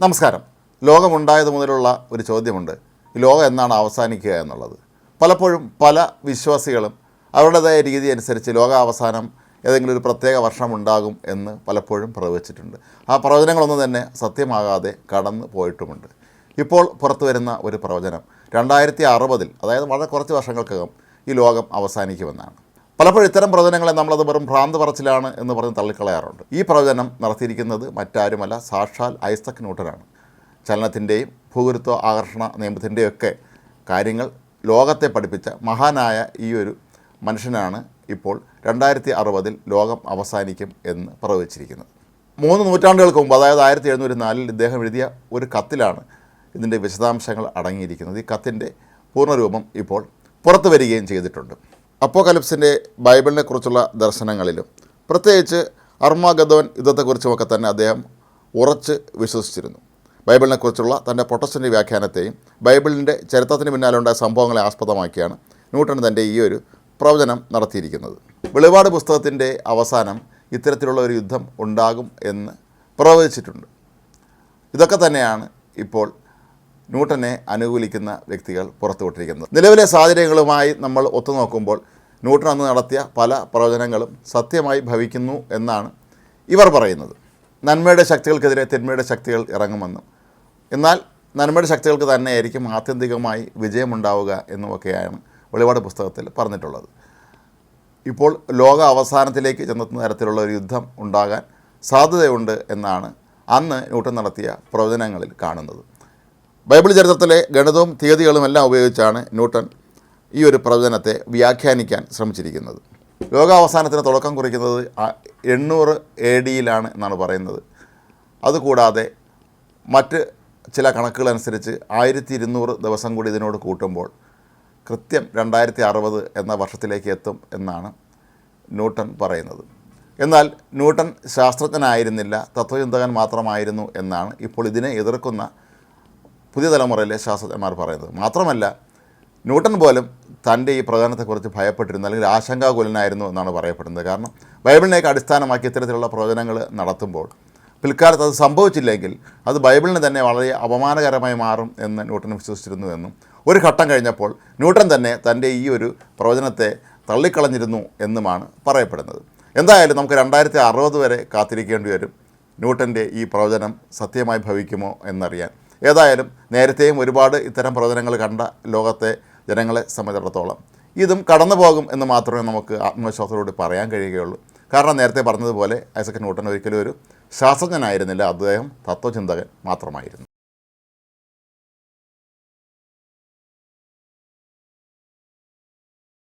നമസ്കാരം. ലോകമുണ്ടായത് മുതലുള്ള ഒരു ചോദ്യമുണ്ട്. ലോകം എന്നാണ് അവസാനിക്കുക എന്നുള്ളത്. പലപ്പോഴും പല വിശ്വാസികളും അവരുടേതായ രീതി അനുസരിച്ച് ലോകാവസാനം ഏതെങ്കിലും ഒരു പ്രത്യേക വർഷം ഉണ്ടാകും എന്ന് പലപ്പോഴും പ്രവചിച്ചിട്ടുണ്ട്. ആ പ്രവചനങ്ങളൊന്നും തന്നെ സത്യമാകാതെ കടന്നു പോയിട്ടുമുണ്ട്. ഇപ്പോൾ പുറത്തു വരുന്ന ഒരു പ്രവചനം രണ്ടായിരത്തി അറുപതിൽ അതായത് വളരെ കുറച്ച് വർഷങ്ങൾക്കകം ഈ ലോകം അവസാനിക്കുമെന്നാണ്. പലപ്പോഴും ഇത്തരം പ്രവചനങ്ങളെ നമ്മളത് വെറും ഭ്രാന്ത് പറച്ചിലാണ് എന്ന് പറഞ്ഞ് തള്ളിക്കളയാറുണ്ട്. ഈ പ്രവചനം നടത്തിയിരിക്കുന്നത് മറ്റാരുമല്ല സാക്ഷാൽ ഐസക് ന്യൂട്ടനാണ്. ചലനത്തിന്റെയും ഭൂഗുരുത്വ ആകർഷണ നിയമത്തിന്റെയും ഒക്കെ കാര്യങ്ങൾ ലോകത്തെ പഠിപ്പിച്ച മഹാനായ ഈ ഒരു മനുഷ്യനാണ് ഇപ്പോൾ രണ്ടായിരത്തി അറുപതിൽ ലോകം അവസാനിക്കും എന്ന് പ്രവചിച്ചിരിക്കുന്നത്. മൂന്ന് നൂറ്റാണ്ടുകൾക്ക് മുമ്പ് അതായത് ആയിരത്തി എഴുന്നൂറ്റി നാലിൽ ഇദ്ദേഹം എഴുതിയ ഒരു കത്തിലാണ് ഇതിന്റെ വിശദാംശങ്ങൾ അടങ്ങിയിരിക്കുന്നത്. ഈ കത്തിന്റെ പൂർണരൂപം ഇപ്പോൾ പുറത്തു വരികയും ചെയ്തിട്ടുണ്ട്. അപ്പോകലിപ്സിന്റെ ബൈബിളിനെ കുറിച്ചുള്ള ദർശനങ്ങളിലും. പ്രത്യേകിച്ച് അർമാഗദോൻ യുദ്ധത്തെക്കുറിച്ചുമൊക്കെ തന്നെ അദ്ദേഹം ഉറച്ച് വിശ്വസിച്ചിരുന്നു. ബൈബിളിനെക്കുറിച്ചുള്ള തന്റെ പ്രൊട്ടസ്റ്റന്റ് വ്യാഖ്യാനത്തെയും ബൈബിളിന്റെ ചരിത്രത്തിന് പിന്നാലുണ്ടായ സംഭവങ്ങളെ ആസ്പദമാക്കിയാണ് ന്യൂട്ടൺ തന്റെ ഈ ഒരു പ്രവചനം നടത്തിയിരിക്കുന്നത്. വെളിപാട് പുസ്തകത്തിന്റെ അവസാനം ഇത്തരത്തിലുള്ള ഒരു യുദ്ധം ഉണ്ടാകും എന്ന് പ്രവചിച്ചിട്ടുണ്ട്. ഇതൊക്കെ തന്നെയാണ് ഇപ്പോൾ ന്യൂട്ടനെ അനുകൂലിക്കുന്ന വ്യക്തികൾ പുറത്തുവിട്ടിരിക്കുന്നത്. നിലവിലെ സാഹചര്യങ്ങളുമായി നമ്മൾ ഒത്തുനോക്കുമ്പോൾ ന്യൂട്ടൺ അന്ന് നടത്തിയ പല പ്രവചനങ്ങളും സത്യമായി ഭവിക്കുന്നു എന്നാണ് ഇവർ പറയുന്നത്. നന്മയുടെ ശക്തികൾക്കെതിരെ തിന്മയുടെ ശക്തികൾ ഇറങ്ങുമെന്നും എന്നാൽ നന്മയുടെ ശക്തികൾക്ക് തന്നെയായിരിക്കും ആത്യന്തികമായി വിജയമുണ്ടാവുക എന്നുമൊക്കെയാണ് വെളിപാട് പുസ്തകത്തിൽ പറഞ്ഞിട്ടുള്ളത്. ഇപ്പോൾ ലോക അവസാനത്തിലേക്ക് ചെന്നെത്തുന്ന തരത്തിലുള്ള ഒരു യുദ്ധം ഉണ്ടാകാൻ സാധ്യതയുണ്ട് എന്നാണ് അന്ന് ന്യൂട്ടൺ നടത്തിയ പ്രവചനങ്ങളിൽ കാണുന്നത്. ബൈബിൾ ചരിത്രത്തിലെ ഗണിതവും തീയതികളും എല്ലാം ഉപയോഗിച്ചാണ് ന്യൂട്ടൺ ഈ ഒരു പ്രവചനത്തെ വ്യാഖ്യാനിക്കാൻ ശ്രമിച്ചിരിക്കുന്നത്. ലോകാവസാനത്തിന് തുടക്കം കുറിക്കുന്നത് എണ്ണൂറ് എ ഡിയിലാണ് എന്നാണ് പറയുന്നത്. അതുകൂടാതെ മറ്റ് ചില കണക്കുകളനുസരിച്ച് ആയിരത്തി ഇരുന്നൂറ് ദിവസം കൂടി ഇതിനോട് കൂട്ടുമ്പോൾ കൃത്യം രണ്ടായിരത്തി അറുപത് എന്ന വർഷത്തിലേക്ക് എത്തും എന്നാണ് ന്യൂട്ടൺ പറയുന്നത്. എന്നാൽ ന്യൂട്ടൺ ശാസ്ത്രജ്ഞനായിരുന്നില്ല തത്വചിന്തകൻ മാത്രമായിരുന്നു എന്നാണ് ഇപ്പോൾ ഇതിനെ എതിർക്കുന്ന പുതിയ തലമുറയിലെ ശാസ്ത്രജ്ഞന്മാർ പറയുന്നത്. മാത്രമല്ല ന്യൂട്ടൺ പോലും തന്റെ ഈ പ്രവചനത്തെക്കുറിച്ച് ഭയപ്പെട്ടിരുന്നു അല്ലെങ്കിൽ ആശങ്കാകുലനായിരുന്നു എന്നാണ് പറയപ്പെടുന്നത്. കാരണം ബൈബിളിനെയൊക്കെ അടിസ്ഥാനമാക്കി ഇത്തരത്തിലുള്ള പ്രവചനങ്ങൾ നടത്തുമ്പോൾ പിൽക്കാലത്ത് അത് സംഭവിച്ചില്ലെങ്കിൽ അത് ബൈബിളിന് തന്നെ വളരെ അപമാനകരമായി മാറും എന്ന് ന്യൂട്ടൺ വിശ്വസിച്ചിരുന്നു എന്നും ഒരു ഘട്ടം കഴിഞ്ഞപ്പോൾ ന്യൂട്ടൺ തന്നെ തന്റെ ഈ ഒരു പ്രവചനത്തെ തള്ളിക്കളഞ്ഞിരുന്നു എന്നുമാണ് പറയപ്പെടുന്നത്. എന്തായാലും നമുക്ക് രണ്ടായിരത്തി അറുപത് വരെ കാത്തിരിക്കേണ്ടി വരും ന്യൂട്ടന്റെ ഈ പ്രവചനം സത്യമായി ഭവിക്കുമോ എന്നറിയാൻ. ഏതായാലും നേരത്തെയും ഒരുപാട് ഇത്തരം പ്രവചനങ്ങൾ കണ്ട ലോകത്തെ ജനങ്ങളെ സംബന്ധിച്ചിടത്തോളം ഇതും കടന്നു പോകും എന്ന് മാത്രമേ നമുക്ക് ആത്മവിശ്വാസത്തോട് പറയാൻ കഴിയുകയുള്ളൂ. കാരണം നേരത്തെ പറഞ്ഞതുപോലെ ഐസക് ന്യൂട്ടൻ ഒരിക്കലും ഒരു ശാസ്ത്രജ്ഞനായിരുന്നില്ല. അദ്ദേഹം തത്വചിന്തകൻ മാത്രമായിരുന്നു.